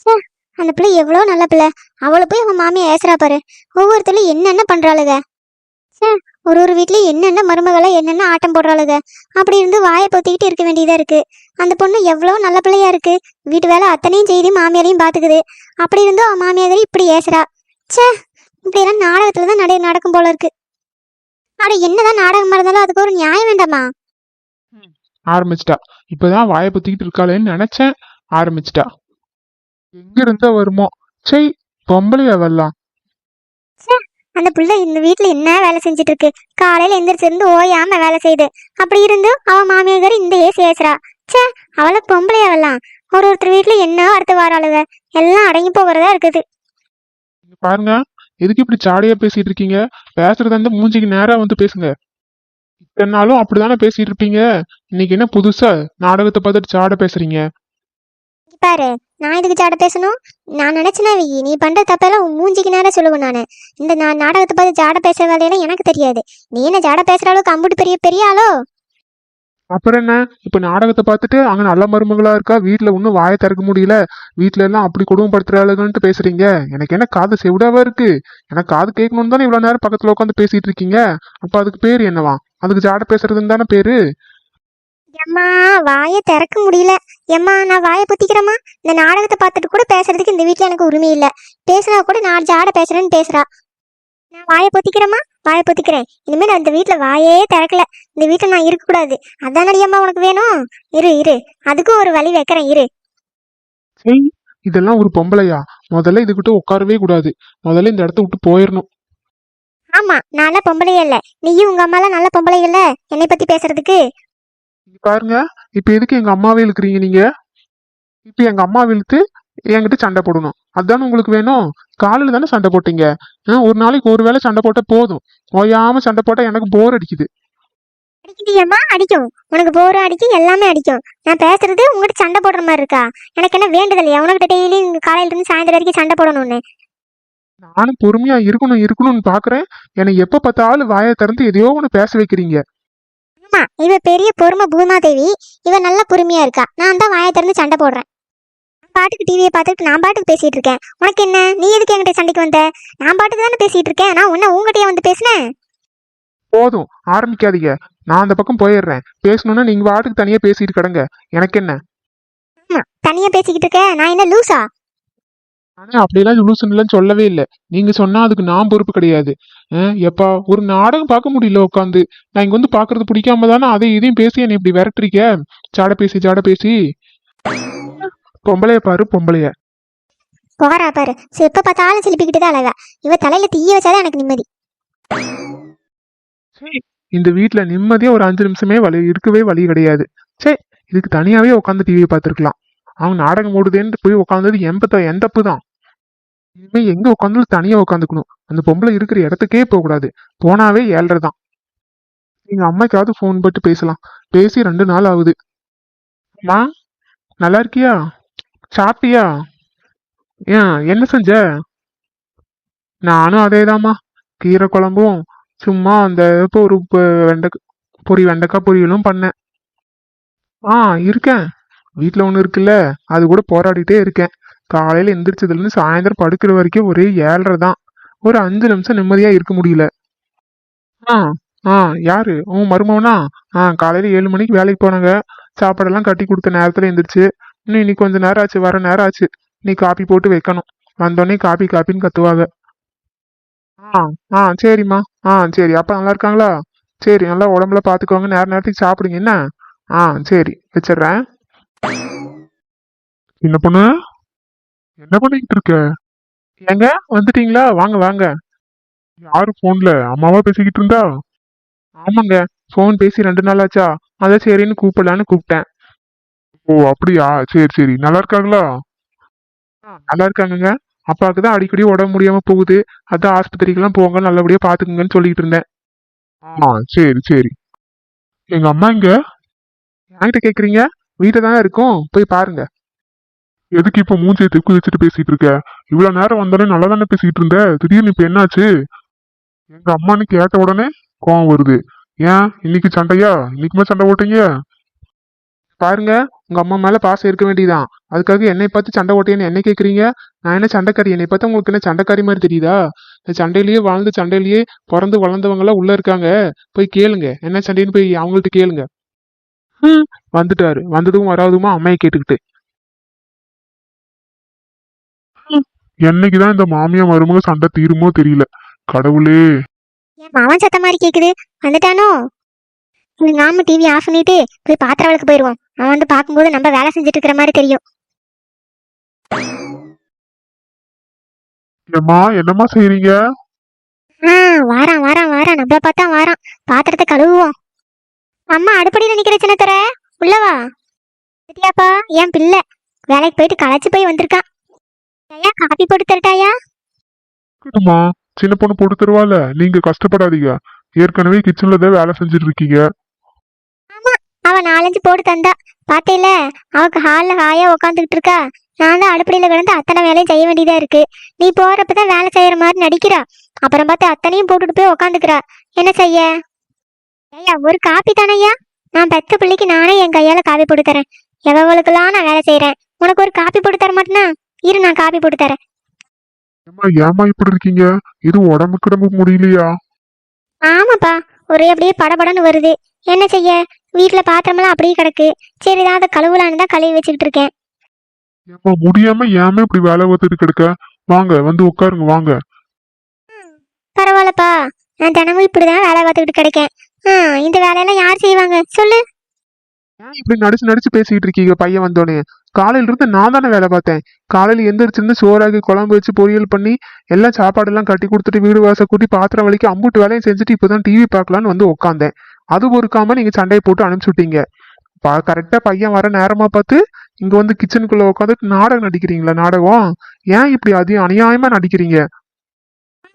ச்சே அந்த பிள்ளை எவ்வளோ நல்ல பிள்ளை. அவளை போய் அவன் மாமியை ஏசுறா பாரு. ஒவ்வொருத்தரும் என்னென்ன பண்றாளுக. ச்சே ஒரு ஒரு வீட்லேயும் என்னென்ன மருமகளை என்னென்ன ஆட்டம் போடுறாளுக. அப்படி இருந்து வாயை பொத்திக்கிட்டு இருக்க வேண்டியதாக இருக்குது அந்த பொண்ணு எவ்வளோ நல்ல பிள்ளையாக இருக்குது வீட்டு வேலை அத்தனையும் செய்து மாமியாரையும் பார்த்துக்குது அப்படி இருந்தும் அவன் மாமியாரை இப்படி ஏசுறா. ச்சே இப்படியெல்லாம் நாடகத்தில் தான் நடை நடக்கும் போல இருக்கு. அட என்னதான் நாடகமாக இருந்தாலும் அதுக்கு ஒரு நியாயம் வேண்டாமா? ஆரம்பிச்சிட்டா. இப்போதான் வாயை பொத்திக்கிட்டு இருக்காளேன்னு நினச்சேன். ஆரம்பிச்சிட்டா. எங்க இருந்தா வருமோ சை பொம்பளையா வரலாம் அந்த புள்ள இந்த வீட்ல என்ன வேலை செஞ்சுட்டு இருக்கு காலையில எந்திரிச்சிருந்து ஓயாம வேலை செய்யுது அப்படி இருந்தும் அவ மாமியார் இந்த ஏசி ஏசுறா ச்சே அவளை பொம்பளையா வரலாம் ஒரு ஒருத்தர் வீட்ல என்ன அடுத்து வாராளுக? எல்லாம் அடங்கி போகிறதா இருக்குது. பாருங்க எதுக்கு இப்படி சாடையா பேசிட்டு இருக்கீங்க பேசுறதா இருந்தா மூஞ்சிக்கு நேரா வந்து பேசுங்க. இத்தனை நாளும் அப்படிதானே பேசிட்டு இருப்பீங்க இன்னைக்கு என்ன புதுசா நாடகத்தை பார்த்துட்டு சாட பேசுறீங்க? பாரு நான் இதுக்கு ஜாட பேசணும்? நான் நினைச்சேனா வை நீ பண்ற தப்பெல்லாம் உன் மூஞ்சிக்கு நேரம் சொல்லுவேன் நானு. இந்த நான் நாடகத்தை பார்த்து ஜாட பேசுற வேலையெல்லாம் எனக்கு தெரியாது. நீ என்ன ஜாட பேசுற அளவுக்கு அம்புட்டு பெரிய பெரிய ஆளோ? அப்புறம் என்ன? இப்ப நாடகத்தை பார்த்துட்டு அங்க நல்ல மருமகளா இருக்கா? வீட்டுல ஒன்றும் வாயை திறக்க முடியல. வீட்டுல எல்லாம் அப்படி குடும்பப்படுத்துறாளுங்கன்ட்டு பேசுறீங்க. எனக்கு என்ன காது செவிடாவா இருக்கு? எனக்கு காது கேட்கணும்னு தானே இவ்வளவு நேரம் பக்கத்துல உட்காந்து பேசிட்டு இருக்கீங்க? அப்ப அதுக்கு பேரு என்னவா? அதுக்கு ஜாட பேசுறதுன்னு தானே பேரு? எம்மா வாயை திறக்க முடியல. எம்மா நான் வாயை பொத்திக்கிறேம்மா. இந்த நாடகத்தை பார்த்துட்டு கூட பேசுறதுக்கு இந்த வீட்ல எனக்கு உரிமை இல்ல. பேசுனா கூட நான் ஜாட பேசுறேன்னு பேசுறா. நான் வாயை பொத்திக்கிறேம்மா வாயை பொத்திக்கிறேன். இனிமே நான் இந்த வீட்ல வாயே திறக்கல. இந்த வீட்ல நான் இருக்க கூடாது அதானடி அம்மா உனக்கு வேணும்? இரு இரு. அதுக்கும் ஒரு வழி வைக்கிறேன் இரு. இதெல்லாம் ஒரு பொம்பளையா? முதல்ல இதுகிட்ட உட்காரவே கூடாது. முதல்ல இந்த இடத்த விட்டு போயிடணும் ஆமா நான் பொம்பளையே இல்ல. நீயும் உங்க அம்மாலாம் நல்ல பொம்பளை இல்ல? என்னை பத்தி பேசுறதுக்கு? இங்க பாருங்க. இப்ப எதுக்கு எங்க அம்மாவே இழுக்கிறீங்க நீங்க? இப்ப எங்க அம்மா இழுத்து என்கிட்ட சண்டை போடணும். அதானே உங்களுக்கு வேணும்? காலையில தானே சண்டை போட்டீங்க? ஒரு நாளைக்கு ஒரு வேளை சண்டை போட்டா போதும். ஓயாம சண்டை போட்டா எனக்கு போர் அடிக்குது. அடிக்குதியம்மா? அடிக்கும். உனக்கு போரும் அடிக்கும் எல்லாமே அடிக்கும். நான் பேசுறது உங்ககிட்ட சண்டை போடுற மாதிரி இருக்கா? எனக்கு என்ன வேண்டுதல் இல்லையா? உனக்கிட்ட டெய்லி காலையில இருந்து சாயந்தரம் வரைக்கும் சண்டை போடணும்னு. நானும் பொறுமையா இருக்கணும் இருக்கணும்னு பாக்குறேன். என்னை எப்ப பார்த்தாலும் வாயை திறந்து எதையோ ஒண்ணு பேச வைக்கிறீங்க. ஆமா இவ பெரிய பொறுமை பூமாதேவி. இவ நல்ல பொறுமையா இருக்கா. நான் தான் வாயை திறந்து சண்டை போடுறேன். பாட்டுக்கு டிவியை பார்த்துட்டு நான் பாட்டுக்கு பேசிட்டு இருக்கேன். உனக்கு என்ன? நீ எதுக்கு என்கிட்ட சண்டைக்கு வந்த? நான் பாட்டுக்கு தானே பேசிட்டு இருக்கேன். நான் உன்ன உங்ககிட்டயே வந்து பேசினேன். போதும் ஆரம்பிக்காதீங்க. நான் அந்த பக்கம் போயிடுறேன். பேசணும்னா நீங்க வாட்டுக்கு தனியா பேசிட்டு கிடங்க. எனக்கு என்ன? ஆமா தனியா பேசிக்கிட்டு இருக்க. நான் என்ன லூசா? ஆனா அப்படியெல்லாம் சொல்யூஷன்லாம் சொல்லவே இல்லை. நீங்க சொன்னா அதுக்கு நான் பொறுப்பு கிடையாது. எப்பா ஒரு நாடகம் பார்க்க முடியல உட்காந்து நான் இங்க வந்து பாக்குறது பிடிக்காம தானே அதை இதையும் பேசி என்னை இப்படி விரட்டுறீங்க? ஜாட பேசி ஜாட பேசி. பொம்பளைய பாரு பொம்பளைய. போறா பாரு. எப்ப பார்த்தாலும் சிலிப்பிக்கிட்டு தான் அழகா. இவ தலையில தீய வச்சாதான் எனக்கு நிம்மதி. இந்த வீட்ல நிம்மதியா ஒரு அஞ்சு நிமிஷமே வழி இருக்கவே வழி கிடையாது. சே இதுக்கு தனியாவே உட்காந்து டிவியை பார்த்துருக்கலாம். அவங்க நாடகம் ஓடுதேன்னு போய் உட்காந்தது எந்த தப்பு தான். இனிமே எங்க உட்காந்தாலும் தனியா உட்காந்துக்கணும் அந்த பொம்பளை இருக்கிற இடத்துக்கே போக கூடாது. போனாவே ஏழரை தான். எங்க அம்மாக்காவது ஃபோன் போட்டு பேசலாம். பேசி ரெண்டு நாள் ஆகுது. அம்மா நல்லா இருக்கியா? சாப்பிட்டியா? ஏன் என்ன செஞ்ச? நானும் அதேதாம்மா. கீரை குழம்பும் சும்மா அந்த இப்போ ஒரு ப- பொரி வெண்டைக்காய் பொரியலும் பண்ணேன். ஆ இருக்கேன். வீட்டில் ஒன்று இருக்குல்ல அது கூட போராடிட்டே இருக்கேன். காலையில் எந்திரிச்சதுலேருந்து சாயந்தரம் படுக்கிற வரைக்கும் ஒரே ஏழரை தான். ஒரு அஞ்சு நிமிஷம் நிம்மதியாக இருக்க முடியல. ஆ ஆ யாரு? உன் மருமவனா? ஆ காலையில் ஏழு மணிக்கு வேலைக்கு போனாங்க. சாப்பாடெல்லாம் கட்டி கொடுத்த நேரத்தில் எந்திரிச்சு இன்னும் இன்னைக்கு கொஞ்சம் நேரம் ஆச்சு வர நேரம் ஆச்சு. நீ காப்பி போட்டு வைக்கணும். வந்தோடனே காப்பி காப்பின்னு கத்துவாங்க. ஆ ஆ சரிம்மா. ஆ சரி. அப்பா நல்லா இருக்காங்களா? சரி நல்லா உடம்புல பார்த்துக்கோங்க நேர நேரத்துக்கு சாப்பிடுங்க. என்ன? ஆ சரி. வச்சிடுறேன். என்ன பொண்ணு? என்ன பண்ணிட்டு இருக்க? ஏங்க வந்துட்டீங்களா? வாங்க வாங்க. யாரு போன்ல அம்மாவா பேசிக்கிட்டு இருந்தா? ஆமாங்க ஃபோன் பேசி ரெண்டு நாள் ஆச்சா? அதான் சரின்னு கூப்பிடலான்னு கூப்பிட்டேன். ஓ அப்படியா? சரி சரி. நல்லா இருக்காங்களா? ஆ. நல்லா இருக்காங்கங்க. அப்பாவுக்கு தான் அடிக்கடி உடம்பு முடியாம போகுது. அதான் ஆஸ்பத்திரிக்கெல்லாம் போங்க நல்லபடியா பாத்துக்குங்கன்னு சொல்லிட்டு இருந்தேன். ஆ. சரி சரி. எங்க அம்மா இங்க என்கிட்ட கேக்குறீங்க? வீட்டுல தானே இருக்கும்? போய் பாருங்க. எதுக்கு இப்ப மூஞ்சியை தெக்கு வச்சுட்டு பேசிட்டு இருக்க? இவ்வளவு நேரம் வந்தோடனே நல்லா தானே பேசிட்டு இருந்த? திடீர்னு இப்ப என்னாச்சு? எங்க அம்மான்னு கேட்ட உடனே கோவம் வருது. ஏன்? இன்னைக்கு சண்டையா? இன்னைக்குமே சண்டை போட்டீங்க? பாருங்க உங்க அம்மா மேல பாசம் இருக்க வேண்டியதான் அதுக்காக என்னை பார்த்து சண்டை ஓட்டியன்னு என்ன கேக்குறீங்க? நான் என்ன சண்டைக்காரி? என்னை பார்த்தா உங்களுக்கு என்ன சண்டைக்காரி மாதிரி தெரியுதா? இந்த சண்டையிலேயே வாழ்ந்து சண்டையிலேயே பிறந்து வளர்ந்தவங்க எல்லாம் உள்ள இருக்காங்க. போய் கேளுங்க. என்ன சண்டைன்னு போய் அவங்கள்ட்ட கேளுங்க. ஹம், வந்துட்டாரு. வந்ததும் வராதுமா? அம்மையை கேட்டுக்கிட்டு. என்னைக்குதான் இந்த மாமியா மருமக சண்டை தீருமோ தெரியல. கடவுளே. என் மாமன் சத்தம் மாதிரி கேக்குது. வந்துட்டானோ? எங்க ஆமா டிவி ஆஃப் பண்ணிட்டு போய் பாத்திரவளுக்கு போயிருவோம். அவன் வந்து பார்க்கும்போது நம்ம வேலை செஞ்சுட்டு இருக்கிற மாதிரி தெரியும். ஏம்மா என்னம்மா செய்றீங்க? ஆ வாரான் வாரான் வாரான். நம்மள பார்த்தா வாரான். பாத்திரத்தை கழுவுவோம். அம்மா அடுப்படியில நிக்கிற சின்னத்தர உள்ளவா சரியாப்பா என் பிள்ளை. வேலைக்கு போயிட்டு களைச்சு போய் வந்திருக்கான். ஐயா காபி போட்டு தரட்டாயா? இருக்கட்டும்மா சின்ன பொண்ணு போட்டு தருவால நீங்க கஷ்டப்படாதீங்க. ஏற்கனவே கிச்சன்ல தான் வேலை செஞ்சுட்டு இருக்கீங்க அவ நாலஞ்சு போட்டு தந்தா. பாத்தேல அவக்கு ஹால்ல ஹாயா உக்காந்துக்கிட்டு இருக்கா நான் தான் அடுப்படியில கிடந்து அத்தனை வேலையும் செய்ய வேண்டியதா இருக்கு. நீ போறப்பதான் வேலை செய்யற மாதிரி நடிக்கிறா. அப்புறம் பார்த்து அத்தனையும் போட்டுட்டு போய் உக்காந்துக்கிறா. என்ன செய்ய? ஐயா ஒரு காப்பி தானையா நான் பெத்த பிள்ளைக்கு நானே என் கையால காப்பி போட்டு தரேன். எவ்வளவுக்கெல்லாம் நான் வேலை செய்யறேன்? உனக்கு ஒரு காப்பி போட்டு தர மாட்டேனா? இரு நான் காப்பி போட்டு தரேன். ஏம்மா ஏம்மா இப்படி இருக்கீங்க? இது உடம்பு கிடம்பு முடியலையா? ஆமாப்பா ஒரே அப்படியே படபடன்னு வருது. என்ன செய்ய? வீட்டுல பாத்திரமெல்லாம் அப்படியே கிடக்கு. சரி அதை கழுவலான்னு தான் கழுவி வச்சுக்கிட்டு இருக்கேன். ஏம்மா முடியாம ஏமா இப்படி வேலை பார்த்துட்டு கிடக்க? வாங்க வந்து உட்காருங்க வாங்க. பரவாயில்லப்பா. நான் தினமும் இப்படிதான் வேலை பார்த்துக்கிட்டு கிடைக்கேன். இந்த வேலையெல்லாம் யார் செய்வாங்க? சொல்லு. இப்படி நடிச்சு நடிச்சு பேசிக்கிட்டு இருக்கீங்க? பையன் வந்தோடனே காலையில இருந்து நான் தானே வேலை பார்த்தேன். காலையில எந்திரிச்சிருந்து சோறாக்கி குழம்பு வச்சு பொரியல் பண்ணி எல்லாம் சாப்பாடெல்லாம் கட்டி கொடுத்துட்டு வீடு வாச கூட்டி பாத்திரம் வலிக்கு அம்புட்டு வேலையும் செஞ்சுட்டு இப்பதான் டிவி பார்க்கலான்னு வந்து உட்காந்தேன் அது பொறுக்காம நீங்க சண்டையை போட்டு அனுப்பிச்சு விட்டீங்க பா கரெக்டா பையன் வர நேரமா பார்த்து இங்க வந்து கிச்சனுக்குள்ள உட்காந்து நாடகம் நடிக்கிறீங்களா நாடகம்? ஏன் இப்படி அதிகம் அநியாயமா நடிக்கிறீங்க?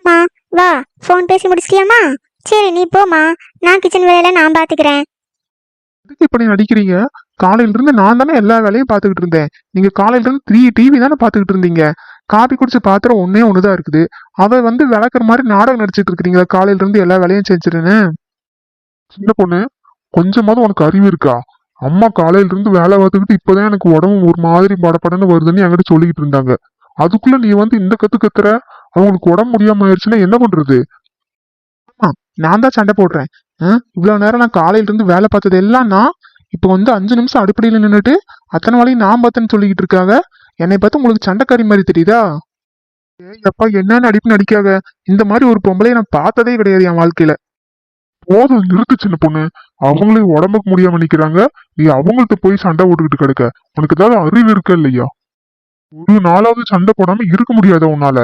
வா ஃபோன் பேசி முடிச்சிட்டியாம்மா? சரி நீ போம்மா. நான் கிச்சன் வேலையில நான் பாத்துக்கிறேன். எதுக்கு இப்படி நடிக்கிறீங்க? காலையில இருந்து நான் தானே எல்லா வேலையும் பார்த்துக்கிட்டு இருந்தேன். நீங்க காலையில இருந்து த்ரீ டிவி தானே பார்த்துக்கிட்டு இருந்தீங்க. காபி குடிச்சு பாத்திரம் ஒன்னே ஒண்ணுதான் இருக்குது. அதை வந்து விளக்குற மாதிரி நாடகம் நடிச்சிட்டு இருக்கிறீங்களா? காலையில இருந்து எல்லா வேலையும் செஞ்சிருன்னு. சின்ன பொண்ணு கொஞ்சமாவது உனக்கு அறிவு இருக்கா? அம்மா காலையில இருந்து வேலை பார்த்துக்கிட்டு இப்பதான் எனக்கு உடம்பு ஒரு மாதிரி படப்படன்னு வருதுன்னு என்கிட்ட சொல்லிக்கிட்டு இருந்தாங்க. அதுக்குள்ள நீ வந்து இந்த கத்து கத்துற? அவங்களுக்கு உடம்பு முடியாம ஆயிடுச்சுன்னா என்ன பண்றது? நான் தான் சண்டை போடுறேன். இவ்வளவு நேரம் நான் காலையில இருந்து வேலை பார்த்தது எல்லாம் நான் இப்போ வந்து அஞ்சு நிமிஷம் அடிப்படையில் நின்றுட்டு அத்தனை வேலையும் நான் பார்த்தேன்னு சொல்லிக்கிட்டு இருக்காங்க என்னை பார்த்து உங்களுக்கு சண்டைக்காரி மாதிரி தெரியுதா? ஏய் அப்பா என்னன்னு அடிப்பு நடிக்காக? இந்த மாதிரி ஒரு பொம்பளையை நான் பார்த்ததே கிடையாது என் வாழ்க்கையில. போதும் நிறுத்து சின்ன பொண்ணு. அவங்களே உடம்புக்கு முடியாம நிக்கிறாங்க. நீ அவங்கள்ட்ட போய் சண்டை போட்டுக்கிட்டு கிடக்க. உனக்கு ஏதாவது அறிவு இருக்கா இல்லையா? ஒரு நாளாவது சண்டை போடாம இருக்க முடியாதா உன்னால?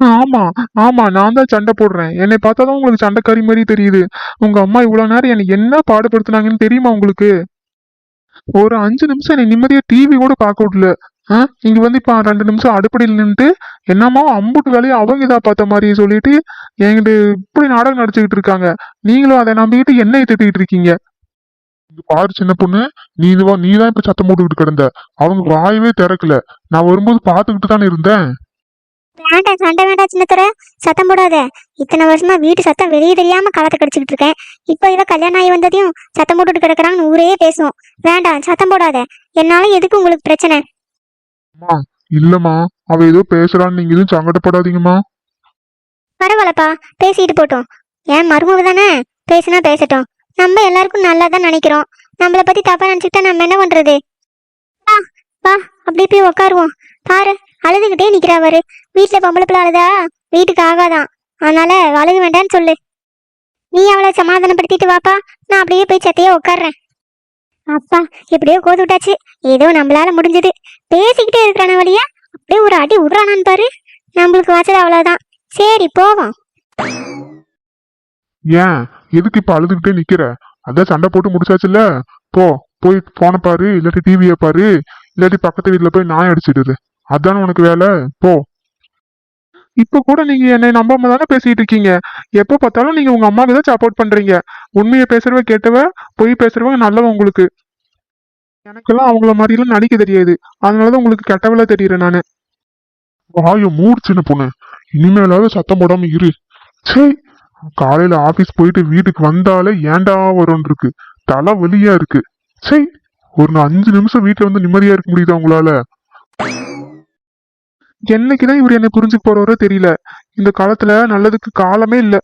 ஆமா ஆமா நான் தான் சண்டை போடுறேன். என்னை பார்த்தாதான் உங்களுக்கு சண்டைக்காரி மாதிரி தெரியுது. உங்க அம்மா இவ்வளவு நேரம் என்னை என்ன பாடுபடுத்துனாங்கன்னு தெரியுமா உங்களுக்கு? ஒரு அஞ்சு நிமிஷம் என்னை நிம்மதியா டிவி கூட பார்க்க விடல. ஆ? இங்க வந்து இப்ப ரெண்டு நிமிஷம் அடுப்படியில் நின்றுட்டு என்னமோ அம்புட்டு வேலையை அவங்க இதா பார்த்த மாதிரி சொல்லிட்டு என்கிட்ட இப்படி நாடகம் நடிச்சுக்கிட்டு இருக்காங்க. நீங்களும் அதை நம்பிக்கிட்டு என்னைய திட்டிக்கிட்டு இருக்கீங்க. இங்க பாரு சின்ன பொண்ணு நீ இதுவா நீ தான் இப்ப சத்தம் போட்டுக்கிட்டு கிடந்த. அவங்க வாயவே திறக்கல. நான் வரும்போது பாத்துக்கிட்டு தானே இருந்தேன். வேண்டாம் சண்டை வேண்டாம் சின்னத்தர சத்தம் போடாத. இத்தனை வருஷமா வீட்டு சத்தம் வெளியே தெரியாம காலத்தை கடிச்சுக்கிட்டு இருக்கேன். இப்போ இவ கல்யாணம் ஆகி வந்ததையும் சத்தம் போட்டுட்டு கிடக்குறாங்கன்னு ஊரே பேசும் வேண்டாம் சத்தம் போடாத. என்னால எதுக்கு உங்களுக்கு பிரச்சனை? இல்லம்மா. அவ ஏதோ பேசுறான்னு நீங்க எதுவும் சங்கடப்படாதீங்கம்மா. பரவாயில்லப்பா பேசிட்டு போட்டோம். ஏன் மருமக தானே? பேசுனா பேசட்டும். நம்ம எல்லாருக்கும் நல்லா தான் நினைக்கிறோம். நம்மளை பத்தி தப்பா நினைச்சுக்கிட்டா நம்ம என்ன பண்றது? வா வா அப்படியே போய் உட்காருவோம் பாரு அழுதுகிட்டே நிக்கிறா பாரு. வீட்டுல பொம்பளை பிள்ளை அழுதா? வீட்டுக்கு ஆகாதான். அதனால அழுக வேண்டாம்னு சொல்லு. நீ அவளை சமாதானப்படுத்திட்டு வாப்பா. நான் அப்படியே போய் சத்தையே உட்காடுறேன் அப்பா எப்படியோ கோது விட்டாச்சு. ஏதோ நம்மளால முடிஞ்சது. பேசிக்கிட்டே இருக்கிறான வழியா? அப்படியே ஒரு அடி விடுறானான்னு பாரு. நம்மளுக்கு வச்சது அவ்வளவுதான். சரி போவோம். ஏன்? எதுக்கு இப்ப அழுதுகிட்டே நிக்கிற? அதான் சண்டை போட்டு முடிச்சாச்சுல்ல? போ போய் போன பாரு இல்லாட்டி டிவியை பாரு. இல்லாட்டி பக்கத்து வீட்டுல போய் நாய் அடிச்சிடுது. அதானே உனக்கு வேலை? போ. இப்ப கூட நீங்க என்னை நம்பாம தானே பேசிட்டு இருக்கீங்க? எப்ப பார்த்தாலும் நீங்க உங்க அம்மாவுக்கு தான் சப்போர்ட் பண்றீங்க. உண்மையை பேசுறவ கேட்டவ பொய் பேசுறவங்க நல்லவ உங்களுக்கு. எனக்கெல்லாம் அவங்கள மாதிரி எல்லாம் நடிக்க தெரியாது. அதனாலதான் உங்களுக்கு கெட்டவளா தெரியறேன் நானு. வாய மூடு சின்ன பொண்ணு. இனிமேலாவது சத்தம் போடாம இரு. சே காலையில ஆபீஸ் போயிட்டு வீட்டுக்கு வந்தாலே ஏன்டா வரும்னு இருக்கு. தலை வலியா இருக்கு. சே ஒரு அஞ்சு நிமிஷம் வீட்டுல வந்து நிம்மதியா இருக்க முடியுதா உங்களால? என்னைக்குதான் இவர் என்னை புரிஞ்சு போறவரோ தெரியல. இந்த காலத்துல நல்லதுக்கு காலமே இல்ல.